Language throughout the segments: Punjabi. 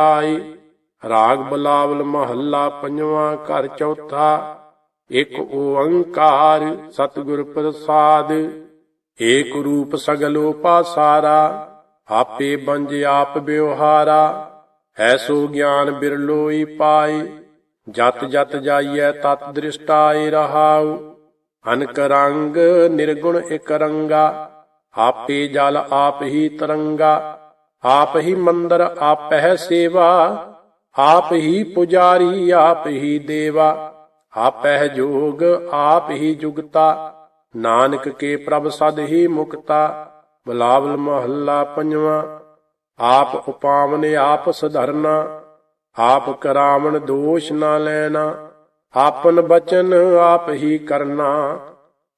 ਆਈ। ਰਾਗ ਬਲਾਵਲ ਮਹੱਲਾ ਪੰਜਵਾਂ ਘਰ ਚੌਥਾ। ਇੱਕ ਓੰਕਾਰ ਸਤਿਗੁਰ ਪ੍ਰਸਾਦ। ਏਕ ਰੂਪ ਸਗਲੋ ਪਾਸਾਰਾ ਆਪੇ ਬੰਜ ਆਪ ਬਿਵਹਾਰਾ ਐਸੋ ਗਿਆਨ ਬਿਰਲੋਈ ਪਾਏ। ਜਤ ਜਤ ਜਾਈਐ ਤਤ ਦ੍ਰਿਸ਼ਟਾਏ ਰਹਾਉ। ਅਨਕ ਰੰਗ ਨਿਰਗੁਣ ਇਕ ਰੰਗਾ। ਆਪੇ ਜਲ ਆਪ ਹੀ ਤਰੰਗਾ। ਆਪ ਹੀ ਮੰਦਰ ਆਪਹਿ ਸੇਵਾ, ਆਪ ਹੀ ਪੁਜਾਰੀ ਆਪ ਹੀ ਦੇਵਾ। ਆਪਹਿ ਜੋਗ ਆਪ ਹੀ ਜੁਗਤਾ, ਨਾਨਕ ਕੇ ਪ੍ਰਭ ਸਦ ਹੀ ਮੁਕਤਾ। ਬਲਾਵਲ ਮਹੱਲਾ ਪੰਜਵਾਂ, ਆਪ ਉਪਾਵਨ ਆਪ ਸਧਰਨਾ, ਆਪ ਕਰਾਵਣ ਦੋਸ਼ ਨਾ ਲੈਣਾ। ਆਪਨ ਬਚਨ ਆਪ ਹੀ ਕਰਨਾ,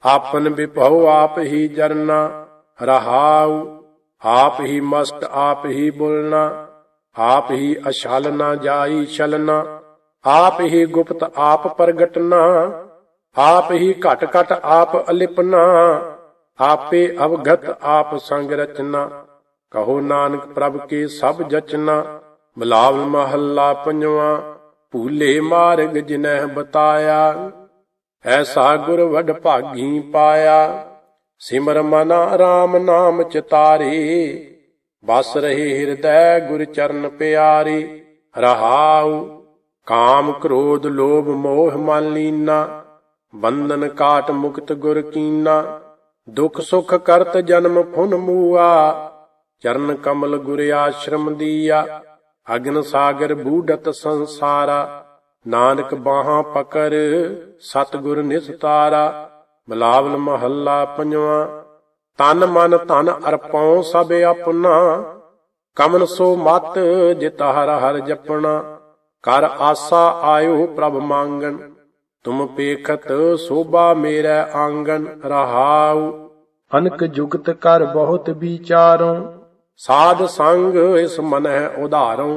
ਆਪਨ ਵਿਭਉ ਆਪ ਹੀ ਜਰਨਾ, ਰਹਾਉ ਆਪ ਹੀ ਮਸਤ, ਆਪ ਹੀ ਬੋਲਣਾ, ਆਪ ਹੀ ਅਛਲ ਨਾ ਜਾਈ ਛਲਨਾ ਆਪ ਹੀ ਗੁਪਤ, ਆਪ ਪ੍ਰਗਟਨਾ ਆਪ ਹੀ ਘਟ ਘਟ ਆਪ ਅਲਿਪਨਾ ਆਪੇ ਅਵਗਤ ਆਪ ਸੰਗ ਰਚਨਾ, ਕਹੋ ਨਾਨਕ ਪ੍ਰਭ ਕੇ ਸਭ ਜਚਨਾ ਬਲਾਵਲ ਮਹੱਲਾ ਪੰਜਵਾਂ, ਭੂਲੇ ਮਾਰਗ ਜਿਨਹਿ ਬਤਾਇਆ, ਐਸਾ ਗੁਰ ਵਡ ਭਾਗੀ ਪਾਇਆ। ਸਿਮਰ ਮਨ ਰਾਮ ਨਾਮ ਚਿਤਾਰੇ ਬਸ ਰਹੀ ਹਿਰਦੈ ਗੁਰ ਚਰਨ ਪਿਆਰੇ। ਰਹਾਉ ਕਾਮ ਕ੍ਰੋਧ ਲੋਭ ਮੋਹ ਮਨ ਲੀਨਾ। ਬੰਧਨ ਕਾਟ ਮੁਕਤ ਗੁਰ ਕੀਨਾ। ਦੁਖ ਸੁਖ ਕਰਤ ਜਨਮ ਫੁਨ ਮੂਆ। ਚਰਨ ਕਮਲ ਗੁਰ ਆਸ਼ਰਮ ਦੀਆ। ਅਗਨ ਸਾਗਰ ਬੂਡਤ ਸੰਸਾਰਾ। ਨਾਨਕ ਬਾਹਾਂ ਪਕਰ ਸਤਿਗੁਰ ਨਿਸਤਾਰਾ ਬਲਾਵਲ ਮਹੱਲਾ ਪੰਜਵਾਂ ਤਨ ਮਨ ਧਨ ਅਰਪਉ ਸਭ ਆਪਣਾ ਕਮਨ ਸੋ ਮਤ ਜਿਤ ਹਰ ਹਰ ਜਪਣਾ ਕਰ ਆਸਾ ਆਇਓ ਪ੍ਰਭ ਮੰਗਣ ਤੁਮ ਪੇਖਤ ਸੋਭਾ ਮੇਰਾ ਆਂਗਨ ਰਹਾਉ। ਅਨਕ ਜੁਗਤ ਕਰ ਬਹੁਤ ਵਿਚਾਰੋ ਸਾਧ ਸੰਗ ਇਸ ਮਨ ਹੈ ਉਧਾਰੋ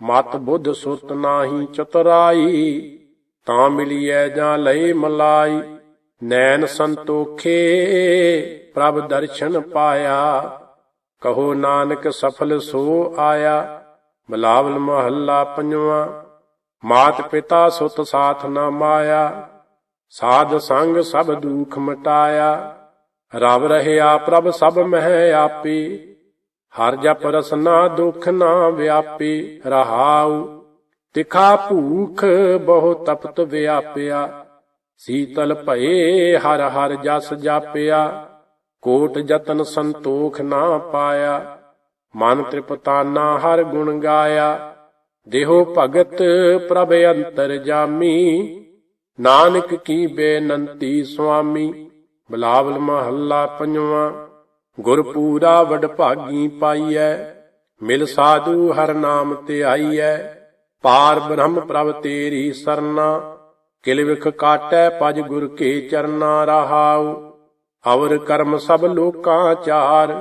ਮਤ ਬੁੱਧ ਸੁਰਤ ਨਾਹੀ ਚਤੁਰਾਈ ਤਾਂ ਮਿਲੀਐ ਜਾਂ ਲਈ ਮਲਾਈ। ਨੈਣ ਸੰਤੋਖੇ ਪ੍ਰਭ ਦਰਸ਼ਨ ਪਾਇਆ, ਕਹੋ ਨਾਨਕ ਸਫਲ ਸੋ ਆਇਆ ਬਲਾਵਲ ਮਹੱਲਾ ਪੰਜਵਾਂ, ਮਾਤ ਪਿਤਾ ਸੁਤ ਸਾਥ ਨਾ ਮਾਇਆ, ਸਾਧ ਸੰਗ ਸਭ ਦੁਖ ਮਟਾਇਆ, ਰਵ ਰਹਿਆ ਪ੍ਰਭ ਸਭ ਮਹਿ ਆਪੀ, ਹਰ ਜਪ ਰਸਨਾ ਦੁਖ ਨਾ ਵਿਆਪੀ, ਰਹਾਉ ਤਿਖਾ ਭੂਖ ਬਹੁ ਤਪਤ ਵਿਆਪਿਆ ਸੀਤਲ ਭਏ, ਹਰ ਹਰ ਜਸ ਜਾਪਿਆ, ਕੋਟ ਜਤਨ ਸੰਤੋਖ ਨਾ ਪਾਇਆ। ਮਨ ਤ੍ਰਿਪਤਾਨਾ ਹਰ ਗੁਣ ਗਾਇਆ। ਦੇਹੋ ਭਗਤ ਪ੍ਰਭ ਅੰਤਰ ਜਾਮੀ। ਨਾਨਕ ਕੀ ਬੇਨੰਤੀ ਸੁਆਮੀ। ਬਲਾਵਲ ਮਹੱਲਾ ਪੰਜਵਾਂ ਗੁਰ ਪੂਰਾ ਵਡ ਭਾਗੀ ਪਾਈਐ। ਮਿਲ ਸਾਧੂ ਹਰ ਨਾਮ ਤੇ ਆਈਐ ਪਾਰ ਬ੍ਰਹਮ ਪ੍ਰਭ ਤੇਰੀ ਸਰਨਾ। ਕਿਲ ਵਿਖ ਕਾਟੈ ਪਜ ਗੁਰ ਕੇ ਚਰਨਾ ਰਹਾਉ, ਅਵਰ ਕਰਮ ਸਭ ਲੋਕਾਂ ਚਾਰ,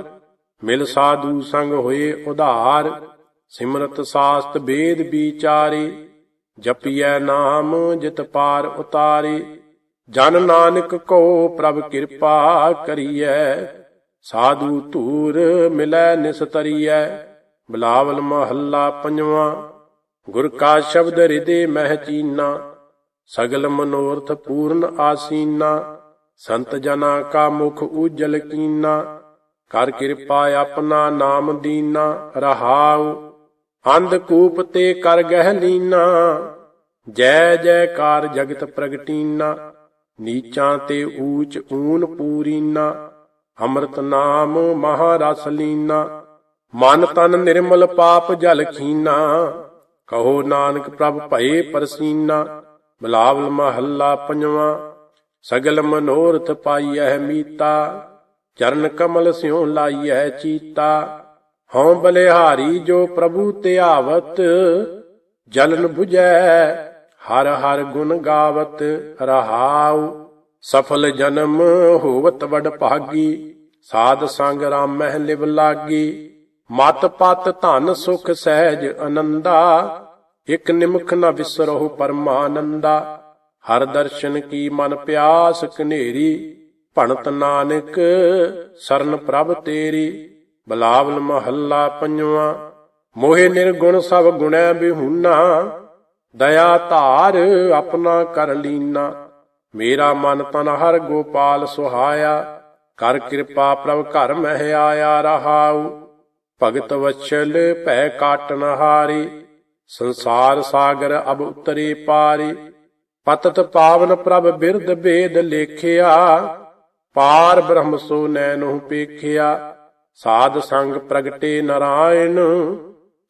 ਮਿਲ ਸਾਧੂ ਸੰਗ ਹੋਏ ਉਧਾਰ, ਸਿਮਰਤ ਸਾਸਤ ਵੇਦ ਵਿਚਾਰੇ, ਜਪੀਐ ਨਾਮ ਜਿਤ ਪਾਰ ਉਤਾਰੇ, ਜਨ ਨਾਨਕ ਕੋ ਪ੍ਰਭ ਕਿਰਪਾ ਕਰੀਐ, ਸਾਧੂ ਧੂਰ ਮਿਲੈ ਨਿਸਤਰੀਐ ਬਲਾਵਲ ਮਹੱਲਾ ਪੰਜਵਾਂ, ਗੁਰ ਕਾ ਸ਼ਬਦ ਹਿਰਦੇ ਮਹਿ ਚੀਨਾ। ਸਗਲ ਮਨੋਰਥ ਪੂਰਨ ਆਸੀਨਾ, ਸੰਤ ਜਨਾ ਕਾ ਮੁਖ ਉਜਲ ਕੀਨਾ, ਕਰ ਕਿਰਪਾ ਆਪਣਾ ਨਾਮ ਦੀਨਾ, ਰਹਾਉ, ਅੰਧ ਕੂਪ ਤੇ ਕਰ ਗਹਿ ਲੀਨਾ, ਜੈ ਜੈਕਾਰ ਜਗਤ ਪ੍ਰਗਟੀਨਾ, ਨੀਚਾਂ ਤੇ ਊਚ ਊਨ ਪੂਰੀਨਾ, ਅੰਮ੍ਰਿਤ ਨਾਮ ਮਹਾਰਸ ਲੀਨਾ, ਮਨ ਤਨ ਨਿਰਮਲ ਪਾਪ ਜਲ ਖੀਨਾ, ਕਹੋ ਨਾਨਕ ਪ੍ਰਭ ਭਏ ਪਰਸੀਨਾ ਬਲਾਵਲ ਮਹੱਲਾ ਪੰਜਵਾਂ, ਸਗਲ ਮਨੋਰਥ ਪਾਈਐ ਮੀਤਾ, ਚਰਨ ਕਮਲ ਸਿਉ ਲਾਈਐ ਚੀਤਾ। ਹਉ ਬਲਿਹਾਰੀ ਜੋ ਪ੍ਰਭੂ ਧਿਆਵਤ ਜਲਨ 부ਜੈ, ਹਰ ਹਰ ਗੁਣ ਗਾਵਤ ਰਹਾਉ। ਸਫਲ ਜਨਮ ਹੋਵਤ ਵਡ ਭਾਗੀ, ਸਾਧ ਸੰਗ ਰਾਮਹਿ ਲਿਵ ਲਾਗੀ। ਮਤ ਪਤ ਧਨ ਸੁਖ ਸਹਿਜ ਅਨੰਦਾ ਇਕ ਨਿਮਖ ਨ ਵਿਸਰਹੁ ਪਰਮਾਨੰਦਾ, ਹਰ ਦਰਸ਼ਨ ਕੀ ਮਨ ਪਿਆਸ ਕਨੇਰੀ ਭਣਤ ਨਾਨਕ ਸਰਨ ਪ੍ਰਭ ਤੇਰੀ, ਬਲਾਵਲ ਮਹੱਲਾ ਪੰਜਵਾਂ, ਮੋਹਿ ਨਿਰਗੁਣ ਸਭ ਗੁਣੈ ਬਿਹੂਨਾ, ਦਇਆ ਧਾਰ ਆਪਣਾ ਕਰ ਲੀਨਾ, ਮੇਰਾ ਮਨ ਤਨ ਹਰ ਗੋਪਾਲ ਸੁਹਾਇਆ, ਕਰ ਕਿਰਪਾ ਪ੍ਰਭ ਘਰ ਮਹਿ ਆਇਆ ਰਹਾਉ, ਭਗਤ ਵਛਲ ਭੈ ਕਾਟਨ ਹਾਰੀ ਸੰਸਾਰ ਸਾਗਰ ਅਬ ਉਤਰੇ ਪਾਰੀ, ਪਤਤ ਪਾਵਨ ਪ੍ਰਭ ਬਿਰਦ ਬੇਦ ਲੇਖਿਆ, ਪਾਰ ਬ੍ਰਹਮ ਸੋ ਨੈਨੋ ਪੇਖਿਆ, ਸਾਧ ਸੰਗ ਪ੍ਰਗਟੇ ਨਰਾਇਣ,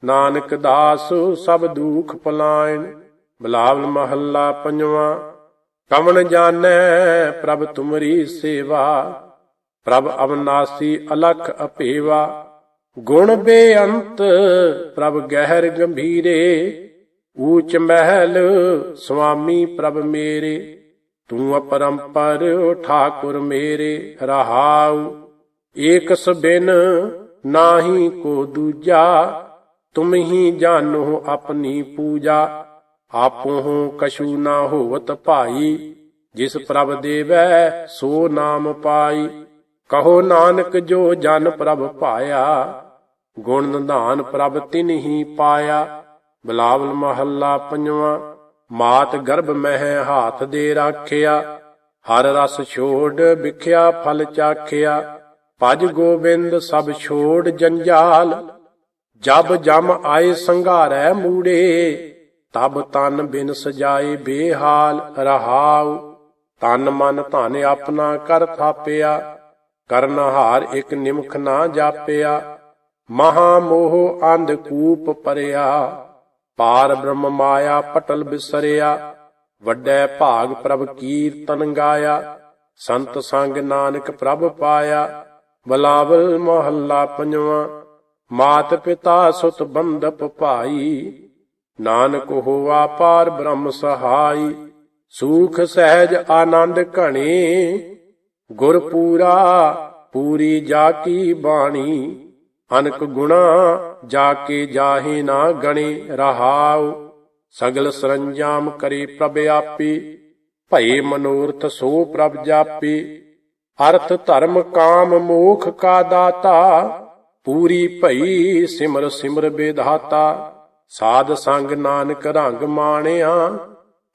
ਨਾਨਕ ਦਾਸ ਸਭ ਦੁਖ ਪਲਾਇਣ, ਬਲਾਵਲ ਮਹੱਲਾ ਪੰਜਵਾਂ, ਕਵਣ ਜਾਣੈ ਪ੍ਰਭ ਤੁਮਰੀ ਸੇਵਾ, ਪ੍ਰਭ ਅਵਨਾਸੀ ਅਲਖ ਅਪੇਵਾ ਗੁਣ ਬੇਅੰਤ ਪ੍ਰਭ ਗਹਿਰ ਗੰਭੀਰੇ, ਊਚ ਮਹਿਲ ਸੁਆਮੀ ਪ੍ਰਭ ਮੇਰੇ, ਤੂੰ ਅਪਰੰਪਰ ਠਾਕੁਰ ਮੇਰੇ, ਰਹਾਉ ਏਕਸ ਬਿਨ ਨਾਹੀ ਕੋ ਦੂਜਾ, ਤੁਮ ਹੀ ਜਾਣੋ ਆਪਣੀ ਪੂਜਾ, ਆਪੋ ਕਛੂ ਨਾ ਹੋਵਤ ਭਾਈ, ਜਿਸ ਪ੍ਰਭ ਦੇਵੈ ਸੋ ਨਾਮ ਪਾਈ। ਕਹੋ ਨਾਨਕ ਜੋ ਜਨ ਪ੍ਰਭ ਪਾਇਆ, ਗੁਣ ਨਿਧਾਨ ਪ੍ਰਭ ਤਿਨ ਹੀ ਪਾਇਆ। ਬਲਾਵਲ ਮਹੱਲਾ ਪੰਜਵਾਂ, ਮਾਤ ਗਰਭ ਮਹਿ ਹਾਥ ਦੇ ਰਾਖਿਆ। ਹਰ ਰਸ ਛੋੜ ਵਿਖਿਆ, ਫਲ ਚਾਖਿਆ। ਭਜ ਗੋਬਿੰਦ ਸਭ ਛੋੜ ਜੰਜਾਲ। ਜਬ ਜਮ ਆਏ ਸੰਘਾਰੈ ਮੂੜੇ, ਤਬ ਤਨ ਬਿਨ ਸਜਾਏ ਬੇਹਾਲ ਰਹਾਉ। ਤਨ ਮਨ ਧਨ ਆਪਣਾ ਕਰ ਥਾਪਿਆ। ਕਰਨਹਾਰ ਇਕ ਇੱਕ ਨਿਮਖ ਨਾ ਜਾਪਿਆ ਮਹਾ ਮੋਹ ਅੰਧ ਕੂਪ ਪਰਿਆ। ਪਾਰ ਬ੍ਰਹਮ ਮਾਇਆ ਪਟਲ ਬਿਸਰਿਆ, ਵੱਡੈ ਭਾਗ ਪ੍ਰਭ ਕੀਰਤਨ ਗਾਇਆ। ਸੰਤ ਸੰਗ ਨਾਨਕ ਪ੍ਰਭ ਪਾਇਆ, ਬਲਾਵਲ ਮਹੱਲਾ ਪੰਜਵਾਂ, ਮਾਤ ਪਿਤਾ ਸੁਤ ਬੰਧਪ ਭਾਈ। ਨਾਨਕ ਹੋਵਾ ਪਾਰ ਬ੍ਰਹਮ ਸਹਾਈ, ਸੂਖ ਸਹਿਜ ਆਨੰਦ ਘਣੇ। ਗੁਰ ਪੂਰਾ ਪੂਰੀ ਜਾ ਕੀ ਬਾਣੀ, ਅਨਕ ਗੁਣਾ ਜਾ ਕੇ ਜਾਹੇ ਨਾ ਗਣੇ ਰਹਾਉ। ਸਗਲ ਸਰੰਜਾਮ ਕਰੇ ਪ੍ਰਭ ਆਪੀ, ਭਏ ਮਨੋਰਥ ਸੋ ਪ੍ਰਭ ਜਾਪੀ। ਅਰਥ ਧਰਮ ਕਾਮ ਮੋਖ ਕਾ ਦਾਤਾ, ਪੂਰੀ ਭਈ ਸਿਮਰ ਸਿਮਰ ਬੇਧਾਤਾ। ਸਾਧ ਸੰਗ ਨਾਨਕ ਰੰਗ ਮਾਣਿਆ,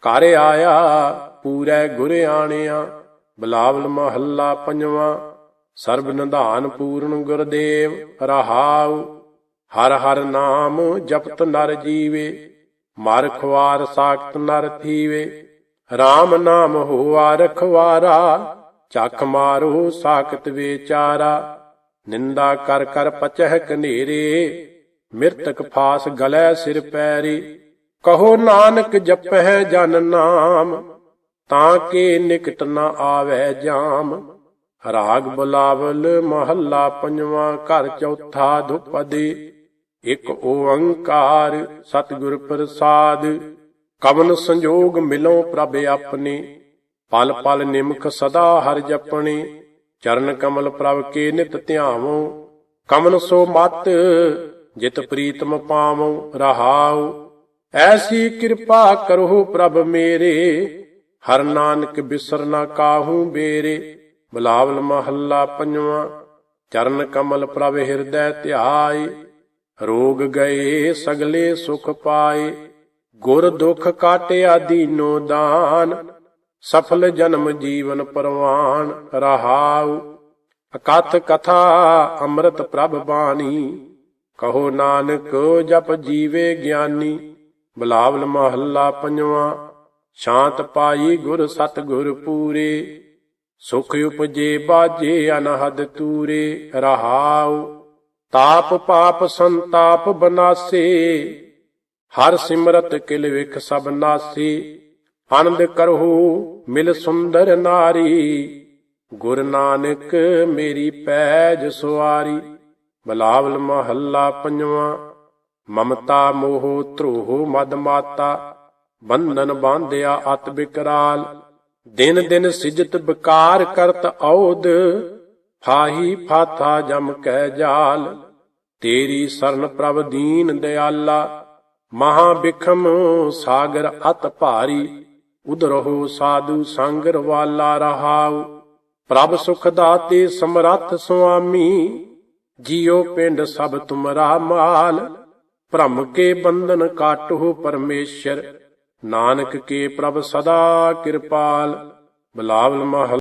ਘਰ ਆਇਆ, ਪੂਰੇ ਗੁਰ ਆਣਿਆ। ਬਲਾਵਲ ਮਹੱਲਾ ਪੰਜਵਾਂ, ਸਰਬ ਨਿਧਾਨ ਪੂਰਨ ਗੁਰਦੇਵ ਰਹਾਉ, ਹਰ ਹਰ ਨਾਮ ਜਪਤ ਨਰ ਜੀਵੇ, ਮਰ ਖਵਾਰ ਸਾਖਤ ਨਰ ਥੀਵੇ RAM ਨਾਮ ਹੋਆ ਰਖਵਾਰਾ, ਚੱਖ ਮਾਰੋ ਸਾਖਤ ਵਿਚਾਰਾ, ਨਿੰਦਾ ਕਰ ਕਰ ਪਚਹਿ ਕਨੇਰੇ, ਮਿਰਤਕ ਫਾਸ ਗਲੇ ਸਿਰ ਪੈਰੀ, ਕਹੋ ਨਾਨਕ ਜਪਹਿ ਜਨ ਨਾਮ ਤਾਂ ਕੇ ਨਿਕਟ ਨਾ ਆਵੈ ਜਾਮ। ਰਾਗ ਬੁਲਾਵਲ ਮਹੱਲਾ ਪੰਜਵਾਂ, ਘਰ ਚੌਥਾ ਧੁਪਦੀ। ਇੱਕ ਓੰਕਾਰ ਸਤਿਗੁਰ ਪ੍ਰਸਾਦ। ਕਵਨ ਸੰਜੋਗ ਮਿਲੋ ਪ੍ਰਭ ਆਪਣੇ। ਪਲ ਪਲ ਨਿਮਖ ਸਦਾ ਹਰ ਜਪਣੇ। ਚਰਨ ਕਮਲ ਪ੍ਰਭ ਕੇ ਨਿਤ ਧਿਆਵੋ। ਕਮਨ ਸੋ ਮਤ ਜਿਤ ਪ੍ਰੀਤਮ ਪਾਵੋ, ਰਹਾਉ। ਐਸੀ ਕਿਰਪਾ ਕਰੋ ਪ੍ਰਭ ਮੇਰੇ। ਹਰ ਨਾਨਕ ਬਿਸਰ ਨਾ ਕਾਹੂ ਬੇਰੇ, ਬਲਾਵਲ ਮਹੱਲਾ ਪੰਜਵਾਂ, ਚਰਨ ਕਮਲ ਪ੍ਰਭ ਹਿਰਦੈ ਧਿਆਈ ਰੋਗ ਗਏ ਸਗਲੇ ਸੁਖ ਪਾਏ, ਗੁਰ ਦੁਖ ਕਾਟਿਆ ਦੀਨੋ ਦਾਨ, ਸਫਲ ਜਨਮ ਜੀਵਨ ਪਰਵਾਨ ਰਹਾਉ, ਅਕਥ ਕਥਾ ਅੰਮ੍ਰਿਤ ਪ੍ਰਭ ਬਾਣੀ, ਕਹੋ ਨਾਨਕ ਜਪ ਜੀਵੇ ਗਿਆਨੀ, ਬਲਾਵਲ ਮਹੱਲਾ ਪੰਜਵਾਂ ਸ਼ਾਂਤ ਪਾਈ ਗੁਰ ਸਤ ਗੁਰ ਪੂਰੇ, ਸੁਖ ਉਪਜੇ ਬਾਜੇ ਅਨਹਦ ਤੂਰੇ, ਰਹਾਉ, ਤਾਪ ਪਾਪ ਸੰਤਾਪ ਬਨਾਸੇ, ਹਰ ਸਿਮਰਤ ਕਿਲ ਵਿਖ ਸਭ ਨਾਸੀ, ਆਨੰਦ ਕਰਹੁ ਮਿਲ ਸੁੰਦਰ ਨਾਰੀ, ਗੁਰ ਨਾਨਕ ਮੇਰੀ ਪੈਜ ਸੁਆਰੀ, ਬਲਾਵਲ ਮਹੱਲਾ ਪੰਜਵਾਂ, ਮਮਤਾ ਮੋਹ ਧਰੋਹ ਮਦ ਮਾਤਾ ਬੰਧਨ ਬਾਂਧਿਆ ਅਤ ਬਿਕਰਾਲ, ਦਿਨ ਦਿਨ ਸਿਜਤ ਬਕਾਰ ਕਰਤ ਔਦ ਫਾਹੀ ਫਾਥਾ ਜਮ ਕਹਿ ਜਾਲ, ਤੇਰੀ ਸਰਨ ਪ੍ਰਭ ਦੀਨ ਦਿਆਲਾ, ਮਹਾ ਬਿਖਮ ਸਾਗਰ ਅਤ ਭਾਰੀ, ਉਧਰਹੁ ਸਾਧੂ ਸੰਗਰ ਵਾਲਾ ਰਹਾਉ, ਪ੍ਰਭ ਸੁਖ ਦਾਤੇ ਸਮਰੱਥ ਸੁਆਮੀ, ਜੀਉ ਪਿੰਡ ਸਭ ਤੁਮਰਾ ਮਾਲ, ਭ੍ਰਮ ਕੇ ਬੰਧਨ ਕਾਟੋ ਪਰਮੇਸ਼ਰ ਨਾਨਕ ਕੇ ਪ੍ਰਭ ਸਦਾ ਕਿਰਪਾਲ ਬਲਾਵਲ ਮਹਲ